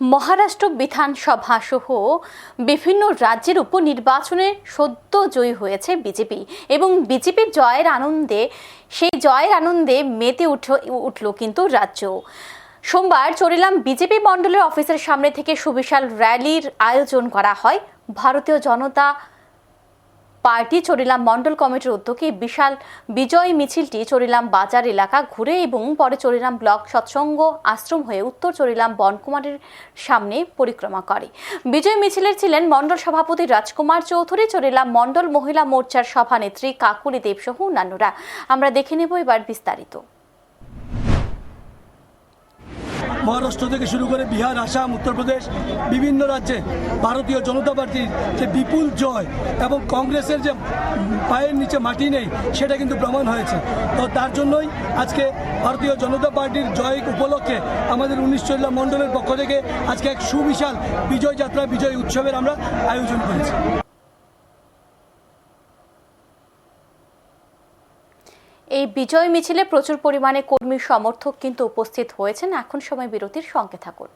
মহারাষ্ট্র বিধানসভা সহ বিভিন্ন রাজ্যের উপনির্বাচনে সদ্য জয়ী হয়েছে বিজেপি এবং বিজেপির জয়ের আনন্দে, সেই জয়ের আনন্দে মেতে উঠ, উঠল কিন্তু রাজ্য। সোমবার চড়িলাম বিজেপি মণ্ডলের অফিসের সামনে থেকে সুবিশাল র্যালির আয়োজন করা হয়। ভারতীয় জনতা পার্টি চরিলাম মণ্ডল কমিটির উদ্যোগে বিশাল বিজয় মিছিলটি চরিলাম বাজার এলাকা ঘুরে এবং পরে চরিলাম ব্লক সৎসঙ্গ আশ্রম হয়ে উত্তর চরিলাম বনকুমারের সামনে পরিক্রমা করে। বিজয় মিছিলের ছিলেন মণ্ডল সভাপতি রাজকুমার চৌধুরী, চরিলাম মণ্ডল মহিলা মোর্চার সভানেত্রী কাকুলি দেবসহ অন্যান্যরা। আমরা দেখে নেব এবার বিস্তারিত। মহারাষ্ট্র থেকে শুরু করে বিহার, আসাম, উত্তরপ্রদেশ, বিভিন্ন রাজ্যে ভারতীয় জনতা পার্টির যে বিপুল জয় এবং কংগ্রেসের যে পায়ের নিচে মাটি নেই, সেটা কিন্তু প্রমাণ হয়েছে। তো তার জন্যই আজকে ভারতীয় জনতা পার্টির জয় উপলক্ষে আমাদের উনিশ চল্লা মণ্ডলের পক্ষ থেকে আজকে এক সুবিশাল বিজয় যাত্রা, বিজয় উৎসবের আমরা আয়োজন করেছি। এই বিজয় মিছিলে প্রচুর পরিমাণে কর্মী সমর্থক কিন্তু উপস্থিত হয়েছেন। এখন সময় বিরতির সঙ্গে থাকুন।